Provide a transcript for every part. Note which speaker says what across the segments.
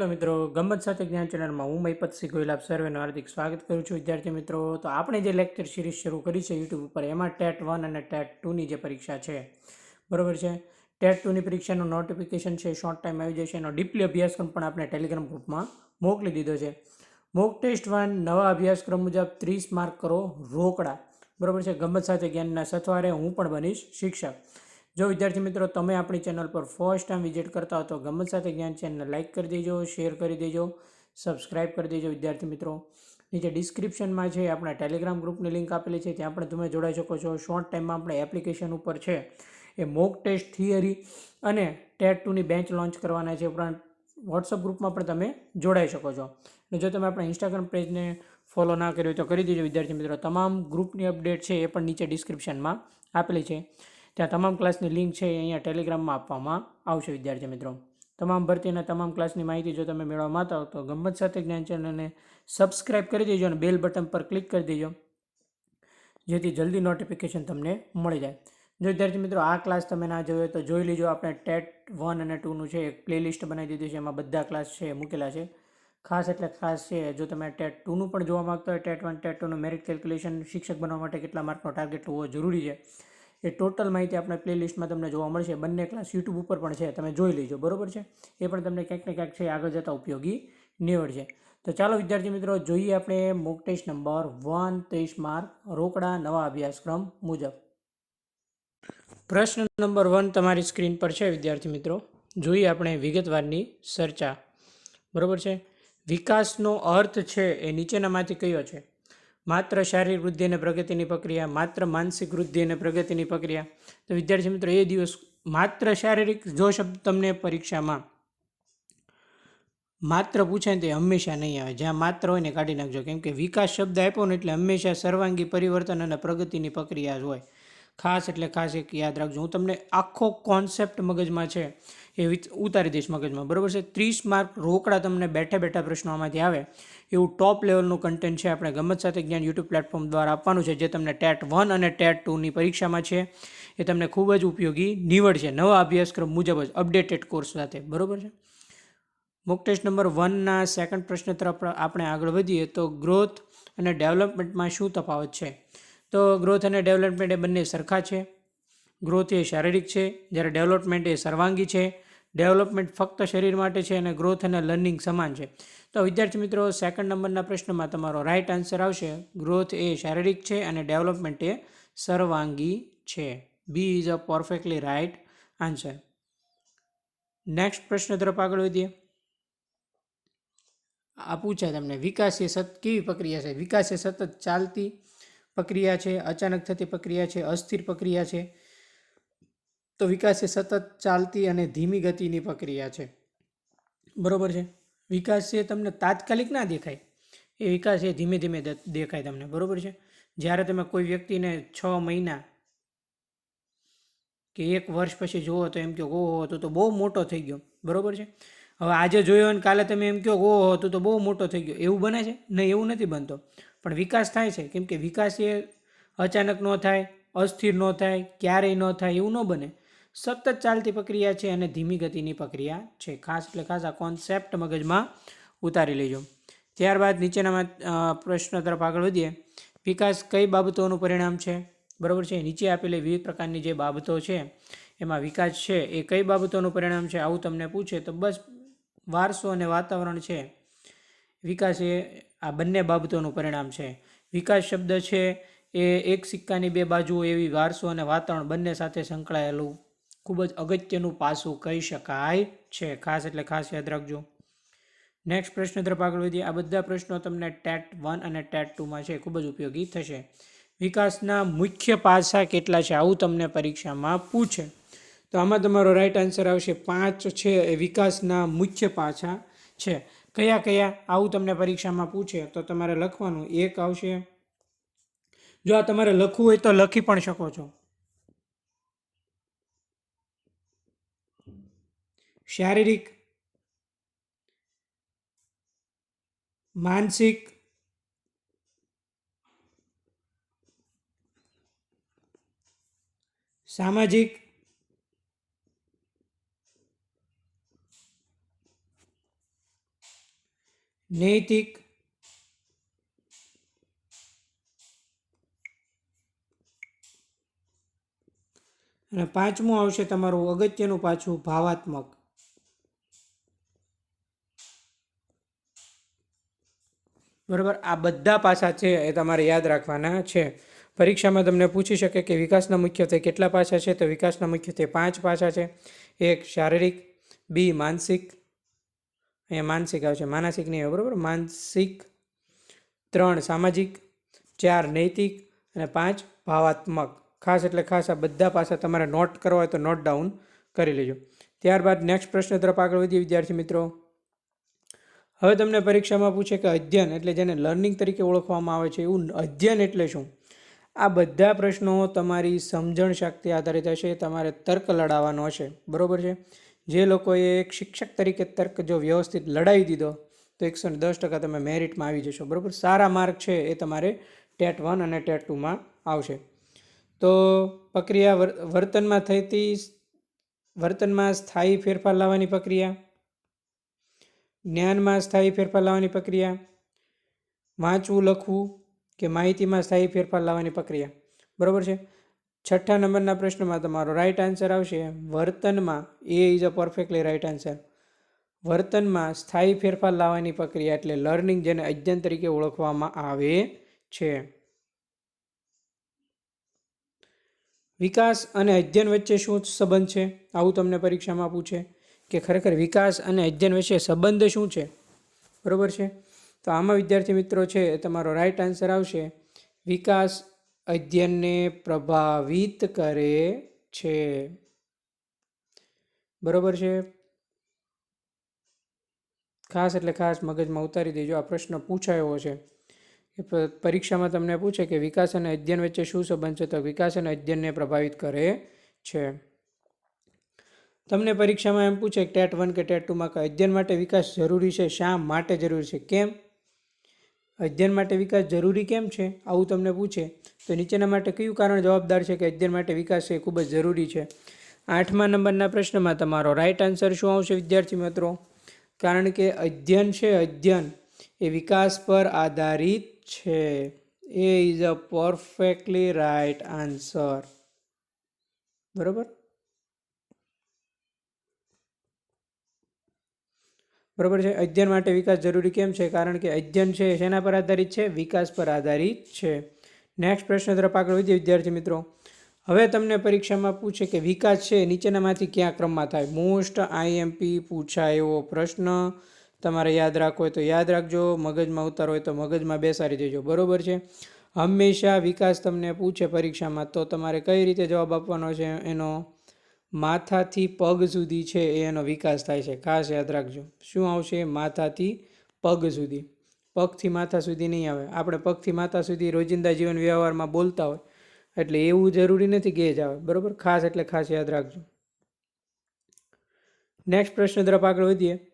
Speaker 1: Hello મિત્રો ગમત સાથે જ્ઞાન ચેનલમાં હું મહિપત સિંહ ગોયલ આપ સર્વેનું હાર્દિક સ્વાગત કરું છું. વિદ્યાર્થી મિત્રો, તો આપણે જે લેક્ચર સિરીઝ શરૂ કરી છે યુટ્યુબ ઉપર, એમાં ટેટ વન અને ટેટ ટુની જે પરીક્ષા છે, બરોબર છે? ટેટ ટુની પરીક્ષાનું નોટિફિકેશન છે શોર્ટ ટાઈમ આવી જશે. એનો ડીપલી અભ્યાસક્રમ પણ આપણે ટેલિગ્રામ ગ્રુપમાં મોકલી દીધો છે. મોક ટેસ્ટ વન નવા અભ્યાસક્રમ મુજબ ત્રીસ માર્ક કરો રોકડા, બરોબર છે? ગમત સાથે જ્ઞાનના સથવારે હું પણ બનીશ શિક્ષક. જો વિદ્યાર્થી મિત્રો, તમે આપણી ચેનલ પર ફર્સ્ટ ટાઈમ વિઝિટ કરતા હો તો ગમત સાથે જ્ઞાન ચેનલને લાઇક કરી દેજો શેર કરી દેજો સબસ્ક્રાઇબ કરી દેજો વિદ્યાર્થી મિત્રો. નીચે ડિસ્ક્રિપ્શનમાં છે, આપણા ટેલિગ્રામ ગ્રુપની લિંક આપેલી છે, ત્યાં પણ તમે જોડાઈ શકો છો. શોર્ટ ટાઈમમાં આપણે એપ્લિકેશન ઉપર છે, એ મોક ટેસ્ટ થિયરી અને ટેટ ટુની બેન્ચ લોન્ચ કરવાના છે. ઉપરાંત વોટ્સઅપ ગ્રુપમાં પણ તમે જોડાઈ શકો છો. અને જો તમે આપણા ઇન્સ્ટાગ્રામ પેજને ફોલો ના કર્યો તો કરી દેજો વિદ્યાર્થી મિત્રો. તમામ ગ્રુપની અપડેટ છે, એ પણ નીચે ડિસ્ક્રિપ્શનમાં આપેલી છે. ત્યાં તમામ ક્લાસની લિંક છે એ અહીંયા ટેલિગ્રામમાં આપવામાં આવશે, વિદ્યાર્થી મિત્રો. તમામ ભરતીના તમામ ક્લાસની માહિતી જો તમે મેળવવા માંગતા હો તો ગમત સાથે જ્ઞાન ચેનલને સબસ્ક્રાઇબ કરી દેજો અને બેલ બટન પર ક્લિક કરી દેજો, જેથી જલ્દી નોટિફિકેશન તમને મળી જાય. જો વિદ્યાર્થી મિત્રો, આ ક્લાસ તમે ના જોયો તો જોઈ લીજો. આપણે ટેટ વન અને ટુનું છે એક પ્લેલિસ્ટ બનાવી દીધી છે. એમાં બધા ક્લાસ છે મૂકેલા છે. ખાસ એટલે ખાસ છે, જો તમે ટેટ ટુનું પણ જોવા માગતા હોય ટેટ વન ટેટ ટુનું મેરિટ કેલ્ક્યુલેશન શિક્ષક બનવા માટે કેટલા માર્કનો ટાર્ગેટ હોવો જરૂરી છે. એ ટોટલ માહિતી આપણે પ્લેલિસ્ટમાં તમને જોવા મળશે. બંને ક્લાસ યુટ્યુબ ઉપર પણ છે, તમે જોઈ લેજો, બરોબર છે? એ પણ તમને ક્યાંક ને ક્યાંક છે, આગળ જતાં ઉપયોગી નીવડશે. તો ચાલો વિદ્યાર્થી મિત્રો, જોઈએ આપણે મોક ટેસ્ટ નંબર વન ત્રીસ માર્ક રોકડા, નવા અભ્યાસક્રમ મુજબ. પ્રશ્ન નંબર વન તમારી સ્ક્રીન પર છે, વિદ્યાર્થી મિત્રો. જોઈએ આપણે વિગતવારની ચર્ચા. બરાબર છે? વિકાસનો અર્થ છે, એ નીચેનામાંથી કયો છે? માત્ર શારીરિક વૃદ્ધિ અને પ્રગતિની પ્રક્રિયા, માત્ર માનસિક વૃદ્ધિ અને પ્રગતિની પ્રક્રિયા. તો વિદ્યાર્થી મિત્રો, એ દિવસ માત્ર શારીરિક, જો શબ્દ તમને પરીક્ષામાં માત્ર પૂછે તે હંમેશા નહીં આવે. જ્યાં માત્ર હોય ને કાઢી નાખજો. કેમ કે વિકાસ શબ્દ આપ્યો ને એટલે હંમેશા સર્વાંગી પરિવર્તન અને પ્રગતિની પ્રક્રિયા જ હોય. ખાસ એટલે ખાસ એક યાદ રાખજો. હું તમને આખો કોન્સેપ્ટ મગજમાં છે એ ઉતારી દઈશ મગજમાં. બરાબર છે? ત્રીસ માર્ક રોકડા તમને બેઠા બેઠા પ્રશ્નો આમાંથી આવે. એવું ટોપ લેવલનું કન્ટેન્ટ છે, આપણે ગમત સાથે જ્ઞાન યુટ્યુબ પ્લેટફોર્મ દ્વારા આપવાનું છે, જે તમને ટેટ વન અને ટેટ ટુની પરીક્ષામાં છે. એ તમને ખૂબ જ ઉપયોગી નીવડશે નવા અભ્યાસક્રમ મુજબ જ અપડેટેડ કોર્સ સાથે. બરાબર છે? મોક ટેસ્ટ નંબર વનના સેકન્ડ પ્રશ્ન તરફ આપણે આગળ વધીએ તો ગ્રોથ અને ડેવલપમેન્ટમાં શું તફાવત છે? તો ગ્રોથ અને ડેવલપમેન્ટ એ બંને સરખા છે. ગ્રોથ એ શારીરિક છે, જ્યારે ડેવલપમેન્ટ એ સર્વાંગી છે. ડેવલપમેન્ટ ફક્ત શરીર માટે છે અને ગ્રોથ અને લર્નિંગ સમાન છે. તો વિદ્યાર્થી મિત્રો સેકન્ડ નંબરના પ્રશ્નમાં તમારો રાઇટ આન્સર આવશે. ગ્રોથ એ શારીરિક છે અને ડેવલપમેન્ટ એ સર્વાંગી છે. B is a perfectly right answer next પ્રશ્ન તરફ આગળ વધીએ. આ પૂછાય તમને, વિકાસ એ સત, કેવી પ્રક્રિયા છે? વિકાસ એ સતત ચાલતી પ્રક્રિયા છે, અચાનક થતી પ્રક્રિયા છે, અસ્થિર પ્રક્રિયા છે, તો વિકાસ એ સતત ચાલતી અને ધીમી ગતિની પ્રક્રિયા છે. બરાબર છે? વિકાસ એ તમને તાત્કાલિક ના દેખાય. એ વિકાસ એ ધીમે ધીમે દેખાય તમને. બરોબર છે? જ્યારે તમે કોઈ વ્યક્તિને છ મહિના કે એક વર્ષ પછી જુઓ તો એમ કહો, ઓહો, તો તો બહુ મોટો થઈ ગયો. બરોબર છે? હવે આજે જોયો અને કાલે તમે એમ કહો, ઓહો, તો તો બહુ મોટો થઈ ગયો. એવું બને છે? નહીં, એવું નથી બનતો. પણ વિકાસ થાય છે. કેમ કે વિકાસ એ અચાનક ન થાય, અસ્થિર ન થાય, ક્યારેય ન થાય એવું ન બને. સતત ચાલતી પ્રક્રિયા છે અને ધીમી ગતિની પ્રક્રિયા છે. ખાસ એટલે ખાસ આ કોન્સેપ્ટ મગજમાં ઉતારી લેજો. ત્યારબાદ નીચેનામાં પ્રશ્ન તરફ આગળ વધીએ. વિકાસ કઈ બાબતોનું પરિણામ છે? બરાબર છે? નીચે આપેલી વિવિધ પ્રકારની જે બાબતો છે, એમાં વિકાસ છે, એ કઈ બાબતોનું પરિણામ છે આવું તમને પૂછે તો બસ વારસો અને વાતાવરણ છે. વિકાસ એ આ બંને બાબતોનું પરિણામ છે. વિકાસ શબ્દ છે એ એક સિક્કાની બે બાજુ એવી વારસો અને વાતાવરણ બંને સાથે સંકળાયેલું ખૂબ જ અગત્યનું પાસું કહી શકાય છે. ખાસ એટલે ખાસ યાદ રાખજો. નેક્સ્ટ પ્રશ્ન તરફ આગળ વધીએ. આ બધા પ્રશ્નો તમને ટેટ વન અને ટેટ ટુમાં છે. ખૂબ જ ઉપયોગી થશે. વિકાસના મુખ્ય પાસા કેટલા છે આવું તમને પરીક્ષામાં પૂછે. તો આમાં તમારો રાઈટ આન્સર આવશે પાંચ છે. એ વિકાસના મુખ્ય પાસા છે. કયા કયા? આવું તમને પરીક્ષામાં પૂછે, તો તમારે લખવાનું. એક આવશે. જો આ તમારે લખવું હોય તો લખી પણ શકો છો. શારીરિક, માનસિક, સામાજિક નૈતિક અને પાંચમું આવશે તમારું અગત્યનું પાછું ભાવાત્મક. બરાબર? આ બધા પાસા છે એ તમારે યાદ રાખવાના છે. પરીક્ષામાં તમને પૂછી શકે કે વિકાસના મુખ્યત્વે કેટલા પાસા છે? તો વિકાસના મુખ્યત્વે પાંચ પાસા છે. એક શારીરિક, બી માનસિક અહીંયા માનસિક આવશે માનસિક નહીં બરાબર? માનસિક ત્રણ, સામાજિક, ચાર, નૈતિક અને પાંચ, ભાવાત્મક. ખાસ એટલે ખાસ આ બધા પાસા તમારે નોટ કરવા હોય તો નોટ ડાઉન કરી લેજો. ત્યારબાદ નેક્સ્ટ પ્રશ્ન તરફ આગળ વધીએ વિદ્યાર્થી મિત્રો. હવે તમને પરીક્ષામાં પૂછે કે અધ્યયન એટલે જેને લર્નિંગ તરીકે ઓળખવામાં આવે છે, એવું અધ્યયન એટલે શું? આ બધા પ્રશ્નો તમારી સમજણ શક્તિ આધારિત હશે, તમારે તર્ક લડાવવાનો હશે. બરાબર છે? જે લોકોએ એક શિક્ષક તરીકે તર્ક જો વ્યવસ્થિત લડાવી દીધો, તો એકસો દસ ટકા તમે મેરિટમાં આવી જશો. બરાબર? સારા માર્ક છે એ તમારે ટેટ વન અને ટેટ ટુમાં આવશે. તો પ્રક્રિયા વર્તનમાં થતી વર્તનમાં સ્થાયી ફેરફાર લાવવાની પ્રક્રિયા, જ્ઞાનમાં સ્થાયી ફેરફાર લાવવાની પ્રક્રિયા, વાંચવું, લખવું કે માહિતીમાં સ્થાયી ફેરફાર લાવવાની પ્રક્રિયા. બરાબર છે? છઠ્ઠા નંબરના પ્રશ્નમાં તમારો રાઈટ આન્સર આવશે. વર્તનમાં A is a perfectly right answer વર્તનમાં સ્થાયી ફેરફાર લાવવાની પ્રક્રિયા એટલે લર્નિંગ જેને અધ્યયન તરીકે ઓળખવામાં આવે છે. વિકાસ અને અધ્યયન વચ્ચે શું સંબંધ છે? આવું તમને પરીક્ષામાં પૂછે કે ખરેખર વિકાસ અને અધ્યયન વચ્ચે સંબંધ શું છે? બરાબર છે? તો આમાં વિદ્યાર્થી મિત્રો છે તમારો રાઈટ આન્સર આવશે. વિકાસ અધ્યયનને પ્રભાવિત કરે છે. બરાબર છે? ખાસ એટલે ખાસ મગજમાં ઉતારી દેજો. આ પ્રશ્ન પૂછાયો છે. પરીક્ષામાં તમને પૂછે કે વિકાસ અને અધ્યયન વચ્ચે શું સંબંધ છે? તો વિકાસ અને અધ્યયનને પ્રભાવિત કરે છે. તમને પરીક્ષામાં એમ પૂછે ટેટ વન કે ટેટ ટુમાં અધ્યયન માટે વિકાસ જરૂરી છે? શા માટે જરૂરી છે? કેમ? અધ્યયન માટે વિકાસ જરૂરી કેમ છે? આવું તમને પૂછે. તો નીચેના માટે કયું કારણ જવાબદાર છે કે અધ્યયન માટે વિકાસ એ ખૂબ જ જરૂરી છે? આઠમા નંબરના પ્રશ્નમાં તમારો રાઈટ આન્સર શું આવશે, વિદ્યાર્થી મિત્રો? કારણ કે અધ્યયન છે, અધ્યયન. એ વિકાસ પર આધારિત છે. A is a perfectly right answer બરોબર? બરોબર છે? અધ્યયન માટે વિકાસ જરૂરી કેમ છે? કારણ કે અધ્યયન છે શેના પર આધારિત છે? વિકાસ પર આધારિત છે. નેક્સ્ટ પ્રશ્ન તરફ આગળ વધીએ, વિદ્યાર્થી મિત્રો. હવે તમને પરીક્ષામાં પૂછે કે વિકાસ છે નીચેનામાંથી ક્યાં ક્રમમાં થાય? મોસ્ટ આઈએમપી પૂછાય એવો પ્રશ્ન તમારે યાદ રાખવો હોય તો યાદ રાખજો. મગજમાં ઉતારો હોય તો મગજમાં બેસાડી દેજો. બરોબર છે? હંમેશા વિકાસ તમને પૂછે પરીક્ષામાં તો તમારે કઈ રીતે જવાબ આપવાનો છે એનો માથાથી પગ સુધી છે એ એનો વિકાસ થાય છે. ખાસ યાદ રાખજો. શું આવશે? માથાથી પગ સુધી. પગથી માથા સુધી નહીં આવે. આપણે પગથી માથા સુધી રોજિંદા જીવન વ્યવહારમાં બોલતા હોય, એટલે એવું જરૂરી નથી કે જ આવે. બરાબર? ખાસ એટલે ખાસ યાદ રાખજો. નેક્સ્ટ પ્રશ્ન તરફ આગળ વધીએ.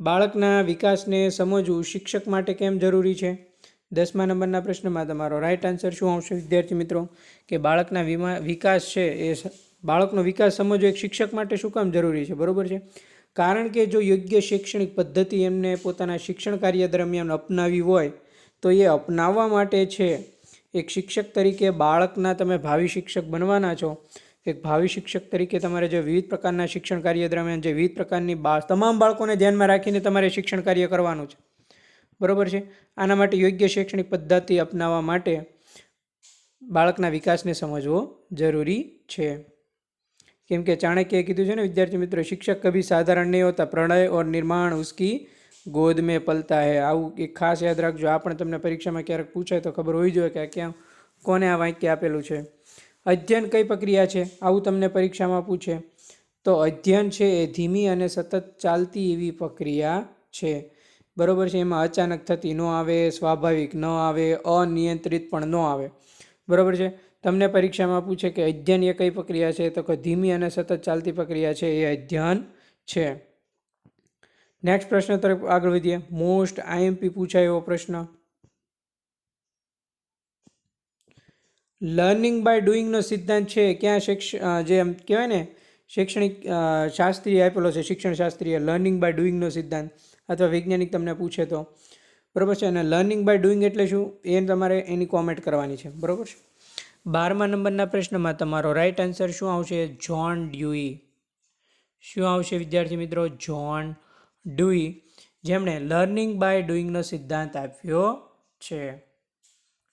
Speaker 1: બાળકના વિકાસને સમજવું શિક્ષક માટે કેમ જરૂરી છે? દસમા નંબરના પ્રશ્નમાં તમારો રાઈટ આન્સર શું આવશે, વિદ્યાર્થી મિત્રો? કે બાળકના વિમા, વિકાસ છે એ બાળકનો વિકાસ સમજવો એક શિક્ષક માટે શું કામ જરૂરી છે? બરાબર છે? કારણ કે જો યોગ્ય શૈક્ષણિક પદ્ધતિ એમને પોતાના શિક્ષણ કાર્ય દરમિયાન અપનાવી હોય, તો એ અપનાવવા માટે છે. એક શિક્ષક તરીકે બાળકના તમે ભાવિ શિક્ષક બનવાના છો. એક ભાવિ શિક્ષક તરીકે તમારે જે વિવિધ પ્રકારના શિક્ષણ કાર્ય દરમિયાન જે વિવિધ પ્રકારની બાળ તમામ બાળકોને ધ્યાનમાં રાખીને તમારે શિક્ષણ કાર્ય કરવાનું છે. બરોબર છે? આના માટે યોગ્ય શૈક્ષણિક પદ્ધતિ અપનાવવા માટે બાળકના વિકાસને સમજવો જરૂરી છે. કેમ કે ચાણક્યએ કીધું છે ને, વિદ્યાર્થી મિત્રો, શિક્ષક કભી સાધારણ નહીં હોતા, પ્રણય ઓર નિર્માણ ઉસકી ગોદ મેં પલતા હે. આવું એક ખાસ યાદ રાખજો. આ પણ તમને પરીક્ષામાં ક્યારેક પૂછાય તો ખબર હોવી જોઈએ કે ક્યાં, કોને આ વાક્ય આપેલું છે. અધ્યયન કઈ પ્રક્રિયા છે? આવું તમને પરીક્ષામાં પૂછે. તો અધ્યયન છે એ ધીમી અને સતત ચાલતી એવી પ્રક્રિયા છે. બરોબર છે, એમાં અચાનક થતી ન આવે, સ્વાભાવિક ન આવે, અનિયંત્રિત પણ ન આવે. બરોબર છે? તમને પરીક્ષામાં પૂછે કે અધ્યયન એ કઈ પ્રક્રિયા છે? તો કે ધીમી અને સતત ચાલતી પ્રક્રિયા છે, એ અધ્યયન છે. નેક્સ્ટ પ્રશ્ન તરફ આગળ વધીએ. મોસ્ટ આઈએમપી પૂછાય એવો પ્રશ્ન. લર્નિંગ બાય ડુઈંગનો સિદ્ધાંત છે, ક્યાં શિક્ષ જે કહેવાય ને, શૈક્ષણિક શાસ્ત્રીય આપેલો છે, શિક્ષણ શાસ્ત્રીય લર્નિંગ બાય ડુઈંગનો સિદ્ધાંત. અથવા વૈજ્ઞાનિક તમને પૂછે તો. બરાબર છે? અને લર્નિંગ બાય ડુઈંગ એટલે શું? એ તમારે એની કોમેન્ટ કરવાની છે. બરાબર છે? બારમા નંબરના પ્રશ્નમાં તમારો રાઈટ આન્સર શું આવશે? જ્હોન ડ્યુઈ શું આવશે વિદ્યાર્થી મિત્રો? જ્હોન ડ્યુઈ જેમણે લર્નિંગ બાય ડુઈંગનો સિદ્ધાંત આપ્યો છે.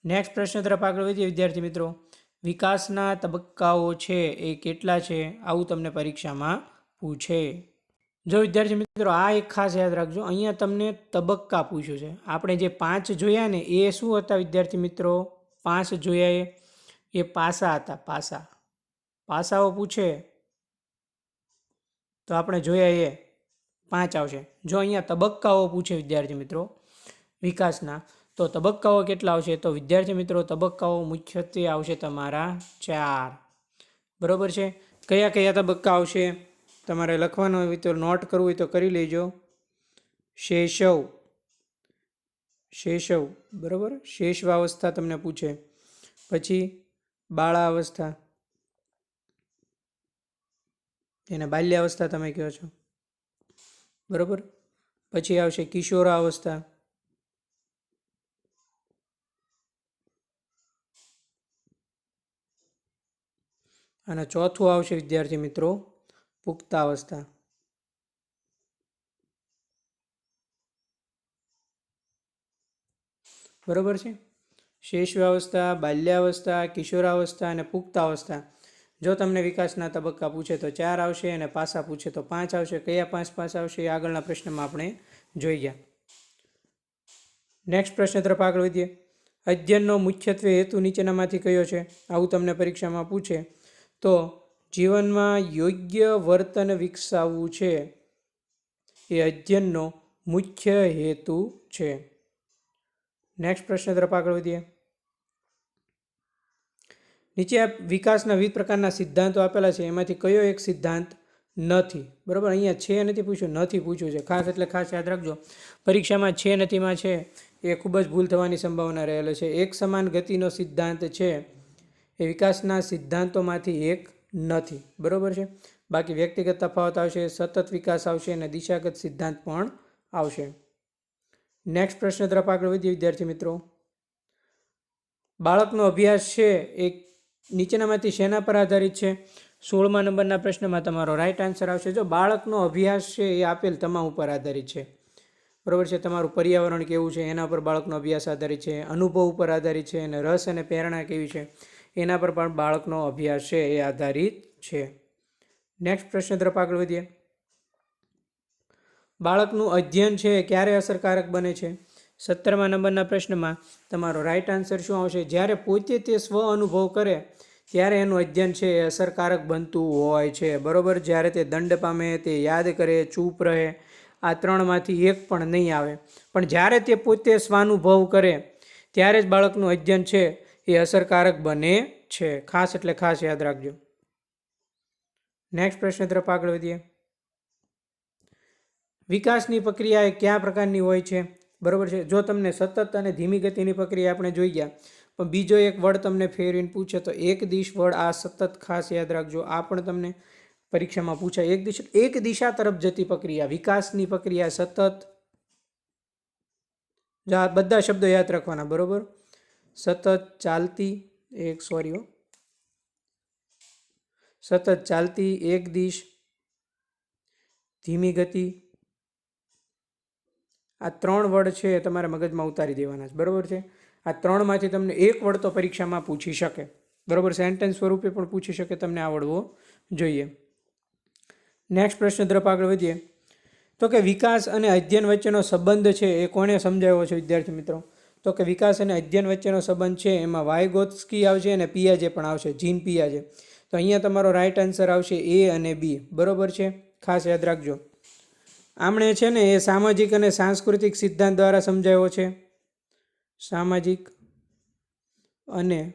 Speaker 1: નેક્સ્ટ પ્રશ્ન તરફ આગળ વધીએ વિદ્યાર્થી મિત્રો. વિકાસના તબક્કાઓ છે એ કેટલા છે? આવું તમને પરીક્ષામાં પૂછે. જો વિદ્યાર્થી મિત્રો, આ એક ખાસ યાદ રાખજો. અહીંયા તમને તબક્કા પૂછ્યું છે. આપણે જે પાંચ જોયા ને, એ શું હતા વિદ્યાર્થી મિત્રો? પાંચ જોયા એ એ પાસા હતા, પાસા. પાસાઓ પૂછે તો આપણે જોયા એ, પાંચ આવશે. જો અહીંયા તબક્કાઓ પૂછે વિદ્યાર્થી મિત્રો, વિકાસના, તો તબક્કાઓ કેટલા આવશે? તો વિદ્યાર્થી મિત્રો, તબક્કાઓ મુખ્યત્વે આવશે તમારા ચાર. બરાબર છે? કયા કયા તબક્કા આવશે? તમારે લખવાનું હોય તો નોટ કરવું હોય તો કરી લેજો. શેષવ. શેષવ. બરાબર? શેષવાવસ્થા તમને પૂછે. પછી બાળાવસ્થા. એને બાલ્યાવસ્થા તમે કહો છો. બરાબર? પછી આવશે કિશોરાવસ્થા. અને ચોથું આવશે વિદ્યાર્થી મિત્રો પુખ્તાવસ્થા બરોબર છે? શેષવાવસ્થા બાલ્યાવસ્થા, કિશોરાવસ્થા અને પુખ્તાવસ્થા જો તમને વિકાસના તબક્કા પૂછે તો ચાર આવશે અને પાસા પૂછે તો પાંચ આવશે. કયા પાંચ પાસ આવશે એ આગળના પ્રશ્નમાં આપણે જોઈ ગયા. નેક્સ્ટ પ્રશ્ન તરફ આગળ વધીએ. અધ્યયનનો મુખ્યત્વે હેતુ નીચેનામાંથી કયો છે? આવું તમને પરીક્ષામાં પૂછે તો જીવનમાં યોગ્ય વર્તન વિકસાવવું છે. એ અધ્યયનનો મુખ્ય હેતુ છે. નેક્સ્ટ પ્રશ્ન તરફ આગળ વધીએ. નીચે વિકાસના વિવિધ પ્રકારના સિદ્ધાંતો આપેલા છે. એમાંથી કયો એક સિદ્ધાંત નથી? બરાબર? અહીંયા છે નથી પૂછ્યું. નથી પૂછ્યું છે. ખાસ એટલે ખાસ યાદ રાખજો. પરીક્ષામાં છે નથીમાં છે એ ખૂબ જ ભૂલ થવાની સંભાવના રહેલો છે. એક સમાન ગતિનો સિદ્ધાંત છે. એ વિકાસના સિદ્ધાંતોમાંથી એક નથી. બરાબર છે? બાકી વ્યક્તિગત તફાવત આવશે, સતત વિકાસ આવશે અને દિશાગત સિદ્ધાંત પણ આવશે. નેક્સ્ટ પ્રશ્ન તરફ આગળ વધીએ, વિદ્યાર્થી મિત્રો. બાળકનો અભ્યાસ છે એ નીચેનામાંથી શેના પર આધારિત છે? સોળમા નંબરના પ્રશ્નમાં તમારો રાઈટ આન્સર આવશે. જો બાળકનો અભ્યાસ છે એ આપેલ તમામ ઉપર આધારિત છે. બરાબર છે? તમારું પર્યાવરણ કેવું છે? એના પર બાળકનો અભ્યાસ આધારિત છે. અનુભવ ઉપર આધારિત છે અને રસ અને પ્રેરણા કેવી છે? એના પર પણ બાળકનો અભ્યાસ છે એ આધારિત છે. નેક્સ્ટ પ્રશ્ન તરફ આગળ વધીએ. બાળકનું અધ્યયન છે ક્યારે અસરકારક બને છે? સત્તરમા નંબરના પ્રશ્નમાં તમારો રાઈટ આન્સર શું આવશે? જ્યારે પોતે તે સ્વ અનુભવ કરે, ત્યારે એનું અધ્યયન છે એ અસરકારક બનતું હોય છે. બરોબર? જ્યારે તે દંડ પામે, તે યાદ કરે, ચૂપ રહે, આ ત્રણમાંથી એક પણ નહીં આવે. પણ જ્યારે તે પોતે સ્વાનુભવ કરે, ત્યારે જ બાળકનું અધ્યયન છે એ અસરકારક બને છે. ખાસ એટલે ખાસ યાદ રાખજો. નેક્સ્ટ પ્રશ્ન તરફ આગળ વધીએ. વિકાસની પ્રક્રિયા એ કયા પ્રકારની હોય છે? બરોબર છે? જો તમને સતત અને ધીમી ગતિની પ્રક્રિયા આપણે જોઈ ગયા, પણ બીજો એક વર્ડ તમને ફેરવીને પૂછે, તો એક દિશ વર્ડ આ સતત ખાસ યાદ રાખજો. આ પણ તમને પરીક્ષામાં પૂછાય. એક દિશા એક દિશા તરફ જતી પ્રક્રિયા, વિકાસની પ્રક્રિયા સતત. બધા શબ્દો યાદ રાખવાના, બરોબર? સતત ચાલતી, એક સોરી સતત ચાલતી, એક દિશ. ધીમી ગતિ. આ ત્રણ વર્ડ છે એ તમારે મગજમાં ઉતારી દેવાના છે. બરાબર છે? આ ત્રણમાંથી તમને એક વર્ડ તો પરીક્ષામાં પૂછી શકે. બરાબર? સેન્ટેન્સ સ્વરૂપે પણ પૂછી શકે તમને આવડવો જોઈએ. નેક્સ્ટ પ્રશ્ન તરફ આગળ વધીએ. તો કે વિકાસ અને અધ્યયન વચ્ચેનો સંબંધ છે એ કોણે સમજાવ્યો છે વિદ્યાર્થી મિત્રો? તો કે વિકાસ અને અધ્યયન વચ્ચેનો સંબંધ છે, એમાં વાયગોત્સ્કી આવશે અને પિયાજે પણ આવશે, જીન પિયાજે. તો અહીંયા તમારો રાઈટ આન્સર આવશે એ અને બી બરોબર છે? ખાસ યાદ રાખજો. આમણે છે ને એ સામાજિક અને સાંસ્કૃતિક સિદ્ધાંત દ્વારા સમજાયો છે. સામાજિક અને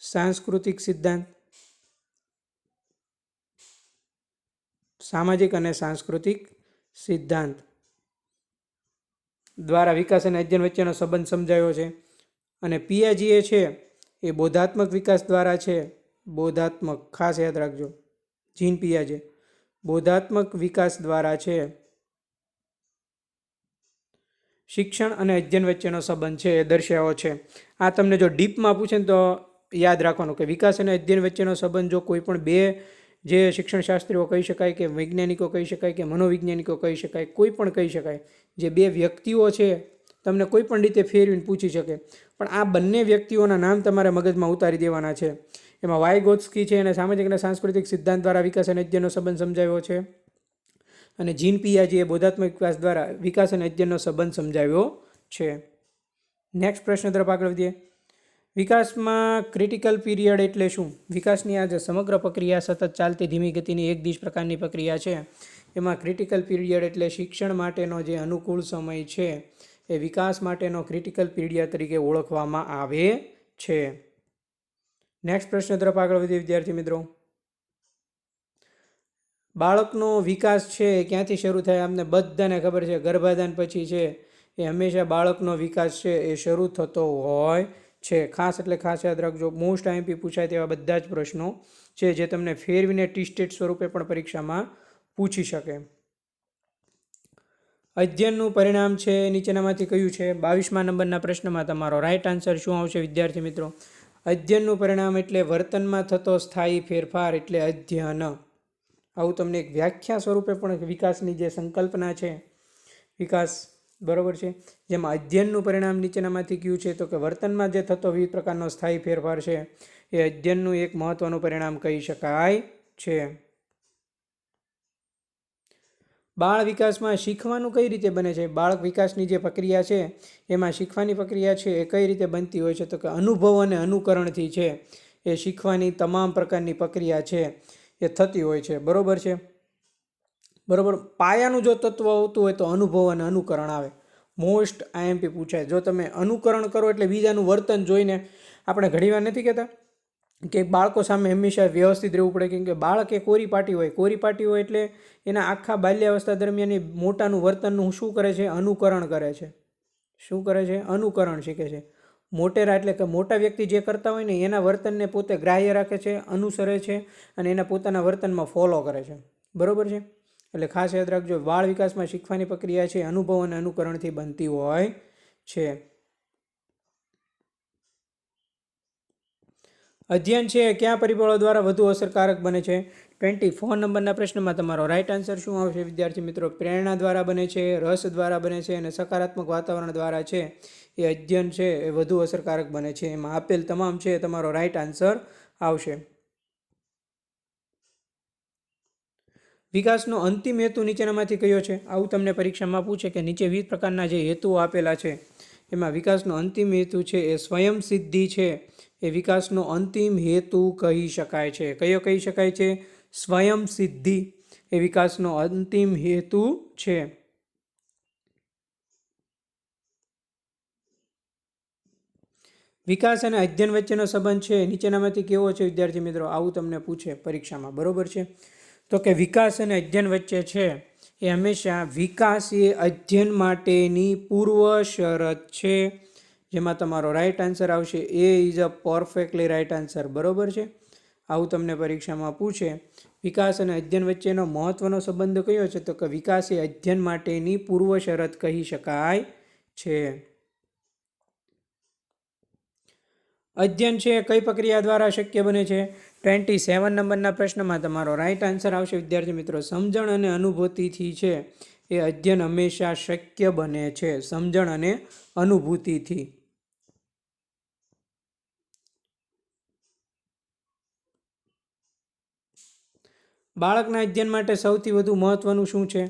Speaker 1: સાંસ્કૃતિક સિદ્ધાંત. સામાજિક અને સાંસ્કૃતિક સિદ્ધાંત. દ્વારા વિકાસ અને અધ્યયન વચ્ચેનો સંબંધ સમજાયો છે. અને પિયાજીએ છે, એ બોધાત્મક વિકાસ દ્વારા છે, બોધાત્મક, ખાસ યાદ રાખજો, જીન પિયાજે, બોધાત્મક વિકાસ દ્વારા છે, શિક્ષણ અને અધ્યયન વચ્ચેનો સંબંધ છે, એ દર્શાવ્યો છે. આ તમને જો ડીપમાં પૂછે ને તો યાદ રાખવાનું કે વિકાસ અને અધ્યયન વચ્ચેનો સંબંધ જો કોઈ પણ બે જે શિક્ષણશાસ્ત્રીઓ કહી શકાય કે વૈજ્ઞાનિકો કહી શકાય કે મનોવૈજ્ઞાનિકો કહી શકાય, કોઈ પણ કહી શકાય, જે બે વ્યક્તિઓ છે, તમને કોઈ પણ રીતે ફેરવીને પૂછી શકે. પણ આ બંને વ્યક્તિઓના નામ તમારે મગજમાં ઉતારી દેવાના છે. એમાં વાયગોત્સ્કી છે, અને સામાજિક અને સાંસ્કૃતિક સિદ્ધાંત દ્વારા વિકાસ અને અધ્યયનનો સંબંધ સમજાવ્યો છે. અને જીન પિયાજીએ બોધાત્મક વિકાસ દ્વારા વિકાસ અને અધ્યયનનો સંબંધ સમજાવ્યો છે. નેક્સ્ટ પ્રશ્ન તરફ આગળ વધીએ. વિકાસમાં ક્રિટિકલ પીરિયડ એટલે શું? વિકાસની આ જે સમગ્ર પ્રક્રિયા સતત ચાલતી ધીમી ગતિની એક દિશ પ્રકારની પ્રક્રિયા છે. એમાં ક્રિટિકલ પીરિયડ એટલે શિક્ષણ માટેનો જે અનુકૂળ સમય છે, એ વિકાસ માટેનો ક્રિટિકલ પીરિયડ તરીકે ઓળખવામાં આવે છે. નેક્સ્ટ પ્રશ્ન તરફ આગળ વધીએ, વિદ્યાર્થી મિત્રો. બાળકનો વિકાસ છે ક્યાંથી શરૂ થાય? અમને બધાને ખબર છે. ગર્ભાધાન પછી છે એ હંમેશા બાળકનો વિકાસ છે એ શરૂ થતો હોય છે. ખાસ એટલે ખાસ યાદ રાખજો મોસ્ટ આઈએમપી પૂછાય તેવા બધા જ પ્રશ્નો છે જે તમને ફેરવીને ટીસ્ટેટ સ્વરૂપે પણ પરીક્ષામાં પૂછી શકે. અધ્યયનનું પરિણામ છે નીચેનામાંથી કયું છે? બાવીસમા નંબરના પ્રશ્નમાં તમારો રાઇટ આન્સર શું આવશે વિદ્યાર્થી મિત્રો? અધ્યયનનું પરિણામ એટલે વર્તનમાં થતો સ્થાયી ફેરફાર એટલે અધ્યયન. આવું તમને એક વ્યાખ્યા સ્વરૂપે પણ વિકાસની જે સંકલ્પના છે, વિકાસ બરોબર છે? જેમાં અધ્યયનનું પરિણામ નીચેનામાંથી કયું છે, તો કે વર્તનમાં જે થતો વિવિધ પ્રકારનો સ્થાયી ફેરફાર છે, એ અધ્યયનનું એક મહત્ત્વનું પરિણામ કહી શકાય છે. બાળ વિકાસમાં શીખવાનું કઈ રીતે બને છે? બાળક વિકાસની જે પ્રક્રિયા છે, એમાં શીખવાની પ્રક્રિયા છે, એ કઈ રીતે બનતી હોય છે, તો કે અનુભવ અને અનુકરણથી છે, એ શીખવાની તમામ પ્રકારની પ્રક્રિયા છે, એ થતી હોય છે. બરાબર છે? બરોબર? પાયાનું જો તત્વ આવતું હોય તો અનુભવ અને અનુકરણ આવે. મોસ્ટ આઈએમપી પૂછાય. જો તમે અનુકરણ કરો એટલે બીજાનું વર્તન જોઈને આપણે ઘણીવાર નથી કહેતા કે બાળકો સામે હંમેશા વ્યવસ્થિત રહેવું પડે. કેમ કે બાળક એ કોરી પાટી હોય. કોરી પાટી હોય એટલે એના આખા બાલ્યાવસ્થા દરમિયાન એ મોટાનું વર્તનનું શું કરે છે? અનુકરણ કરે છે. શું કરે છે? અનુકરણ શીખે છે. મોટેરા એટલે કે મોટા વ્યક્તિ જે કરતા હોય ને એના વર્તનને પોતે ગ્રાહ્ય રાખે છે, અનુસરે છે અને એના પોતાના વર્તનમાં ફોલો કરે છે. બરાબર છે? એટલે ખાસ યાદ રાખજો બાળ વિકાસમાં શીખવાની પ્રક્રિયા છે, અનુભવ અને અનુકરણથી બનતી હોય છે. અધ્યયન છે, કયા પરિબળો દ્વારા વધુ અસરકારક બને છે? ટ્વેન્ટી ફોર નંબરના પ્રશ્નમાં તમારો રાઈટ આન્સર શું આવશે? વિદ્યાર્થી મિત્રો, પ્રેરણા દ્વારા બને છે, રસ દ્વારા બને છે અને સકારાત્મક વાતાવરણ દ્વારા છે. એ અધ્યયન છે, એ વધુ અસરકારક બને છે. એમાં આપેલ તમામ છે, તમારો રાઈટ આન્સર આવશે. વિકાસનો અંતિમ હેતુ નીચેનામાંથી કયો છે? આવું તમને પરીક્ષામાં પૂછે કે નીચે વિવિધ પ્રકારના જે હેતુઓ આપેલા છે, એમાં વિકાસનો અંતિમ હેતુ છે એ સ્વયં સિદ્ધિ છે. એ વિકાસનો અંતિમ હેતુ કહી શકાય છે. કયો કહી શકાય છે? સ્વયં સિદ્ધિ. એ વિકાસનો અંતિમ હેતુ છે. વિકાસ અને અધ્યયન વચ્ચેનો સંબંધ છે. નીચેનામાંથી કેવો છે? વિદ્યાર્થી મિત્રો, આવું તમને પૂછે પરીક્ષામાં. બરોબર છે? તો કે વિકાસ અને અધ્યયન વચ્ચે છે, એ હંમેશા વિકાસ એ અધ્યયન માટેની પૂર્વ શરત છે. જેમાં તમારો રાઈટ આન્સર આવશે. A is a perfectly right answer બરોબર છે? આવું તમને પરીક્ષામાં પૂછે. વિકાસ અને અધ્યયન વચ્ચેનો મહત્વનો સંબંધ કયો છે? તો કે વિકાસ એ અધ્યયન માટેની પૂર્વ શરત કહી શકાય છે. અધ્યયન છે, કઈ પ્રક્રિયા દ્વારા શક્ય બને છે? ટ્વેન્ટી સેવન નંબરના પ્રશ્નમાં તમારો રાઈટ આન્સર આવશે, વિદ્યાર્થી મિત્રો. સમજણ અને અનુભૂતિથી છે, એ અધ્યયન હંમેશા શક્ય બને છે. સમજણ અને અનુભૂતિથી. બાળકના અધ્યયન માટે સૌથી વધુ મહત્વનું શું છે?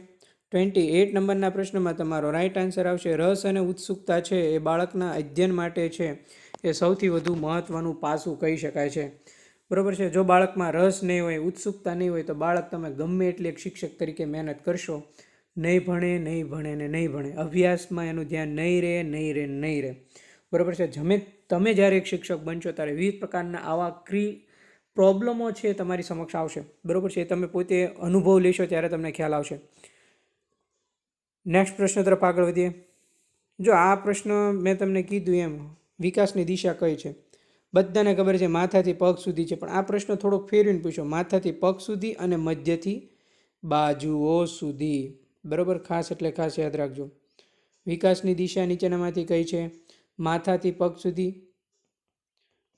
Speaker 1: ટ્વેન્ટી એટ નંબરના પ્રશ્નમાં તમારો રાઈટ આન્સર આવશે. રસ અને ઉત્સુકતા છે, એ બાળકના અધ્યયન માટે છે. એ સૌથી વધુ મહત્ત્વનું પાસું કહી શકાય છે. બરાબર છે? જો બાળકમાં રસ નહીં હોય, ઉત્સુકતા નહીં હોય, તો બાળક તમે ગમે એટલી એક શિક્ષક તરીકે મહેનત કરશો, નહીં ભણે નહીં ભણે ને નહીં ભણે. અભ્યાસમાં એનું ધ્યાન નહીં રહે નહીં રહે નહીં રહે. બરાબર છે? જમે તમે જ્યારે એક શિક્ષક બનશો, ત્યારે વિવિધ પ્રકારના આવા ક્રી પ્રોબ્લેમો છે તમારી સમક્ષ આવશે. બરાબર છે? તમે પોતે અનુભવ લેશો ત્યારે તમને ખ્યાલ આવશે. નેક્સ્ટ પ્રશ્ન તરફ આગળ વધીએ. જો આ પ્રશ્ન મેં તમને કીધું એમ વિકાસની દિશા કઈ છે? બધાને ખબર છે માથાથી પગ સુધી છે. પણ આ પ્રશ્ન થોડોક ફેરવીને પૂછો. માથાથી પગ સુધી અને મધ્યથી બાજુઓ સુધી. બરાબર? ખાસ એટલે ખાસ યાદ રાખજો. વિકાસની દિશા નીચેનામાંથી કઈ છે? માથાથી પગ સુધી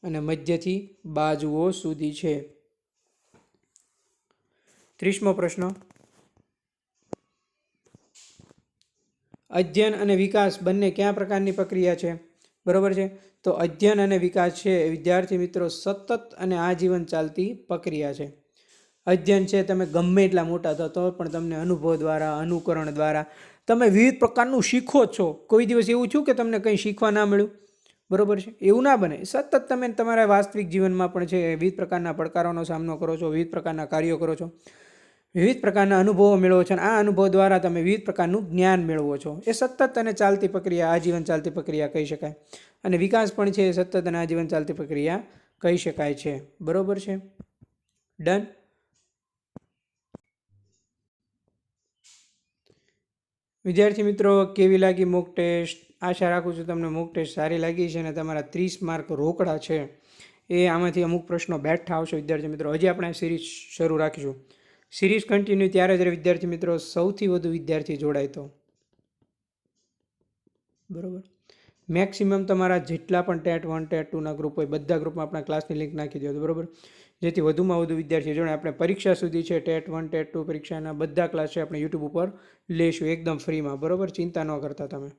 Speaker 1: અને મધ્યથી બાજુઓ સુધી છે. ત્રીસમો પ્રશ્ન. અધ્યયન અને વિકાસ બંને કયા પ્રકારની પ્રક્રિયા છે? બરોબર છે? તો અધ્યયન અને વિકાસ છે વિદ્યાર્થી મિત્રો સતત અને આજીવન ચાલતી પ્રક્રિયા છે. અધ્યયન છે તમે ગમે એટલા મોટા થતો પણ તમને અનુભવ દ્વારા, અનુકરણ દ્વારા તમે વિવિધ પ્રકારનું શીખો છો. કોઈ દિવસ એવું થયું કે તમને કંઈ શીખવા ના મળ્યું? બરોબર છે? એવું ના બને. સતત તમે તમારા વાસ્તવિક જીવનમાં પણ છે, વિવિધ પ્રકારના પડકારોનો સામનો કરો છો, વિવિધ પ્રકારના કાર્યો કરો છો. વિવિધ પ્રકારના અનુભવો મેળવો છો અને આ અનુભવ દ્વારા તમે વિવિધ પ્રકારનું જ્ઞાન મેળવો છો. એ સતત અને ચાલતી પ્રક્રિયા, આજીવન ચાલતી પ્રક્રિયા કહી શકાય. અને વિકાસ પણ છે એ સતત અને આજીવન ચાલતી પ્રક્રિયા કહી શકાય છે. બરાબર છે? ડન વિદ્યાર્થી મિત્રો, કેવી લાગી મોક ટેસ્ટ આશા રાખું છું તમને મોક ટેસ્ટ સારી લાગી છે અને તમારા ત્રીસ માર્ક રોકડા છે. એ આમાંથી અમુક પ્રશ્નો બેઠા આવશે વિદ્યાર્થી મિત્રો. હજી આપણે સિરીઝ શરૂ રાખીશું. સિરીઝ કન્ટિન્યુ ત્યારે જ્યારે વિદ્યાર્થી મિત્રો સૌથી વધુ વિદ્યાર્થી જોડાય તો? બરોબર. મેક્સિમમ તમારા જેટલા પણ ટેટ વન, ટેટ ટુના ગ્રુપ હોય, બધા ગ્રુપમાં આપણા ક્લાસની લિંક નાખી દો બરોબર? જેથી વધુમાં વધુ વિદ્યાર્થીઓ જોડે આપણે પરીક્ષા સુધી છે, ટેટ વન, ટેટ ટુ પરીક્ષાના બધા ક્લાસ છે, આપણે યુટ્યુબ ઉપર લેશું એકદમ ફ્રીમાં, બરોબર? ચિંતા ન કરતા તમે.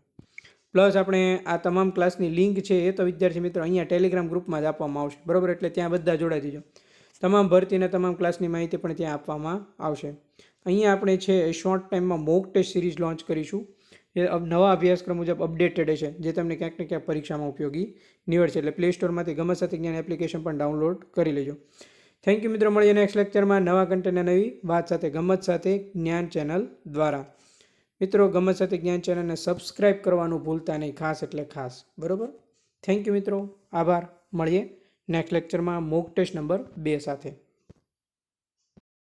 Speaker 1: પ્લસ આપણે આ તમામ ક્લાસની લિંક છે એ તો વિદ્યાર્થી મિત્રો અહીંયા ટેલિગ્રામ ગ્રુપમાં જ આપવામાં આવશે, બરોબર? એટલે ત્યાં બધા જોડાઈ દીજો તમામ ભરતીના તમામ ક્લાસની માહિતી પણ ત્યાં આપવામાં આવશે. અહીંયા આપણે છે શોર્ટ ટાઈમમાં મોક ટેસ્ટ સિરીઝ લોન્ચ કરીશું. એ નવા અભ્યાસક્રમ મુજબ અપડેટેડ છે, જે તમને ક્યાંક ને ક્યાંક પરીક્ષામાં ઉપયોગી નીવડશે. એટલે પ્લે સ્ટોરમાંથી ગમત સાથે જ્ઞાન એપ્લિકેશન પણ ડાઉનલોડ કરી લેજો. થેન્ક યુ મિત્રો, મળીએ નેક્સ્ટ લેક્ચરમાં નવા કન્ટેન્ટ નવી વાત સાથે, ગમત સાથે, જ્ઞાન ચેનલ દ્વારા. મિત્રો, ગમત સાથે જ્ઞાન ચેનલને સબસ્ક્રાઇબ કરવાનું ભૂલતા નહીં, ખાસ એટલે ખાસ. બરોબર? થેન્ક યુ મિત્રો, આભાર, મળીએ. નેક્સ્ટ લેક્ચરમાં મોક ટેસ્ટ નંબર બે સાથે.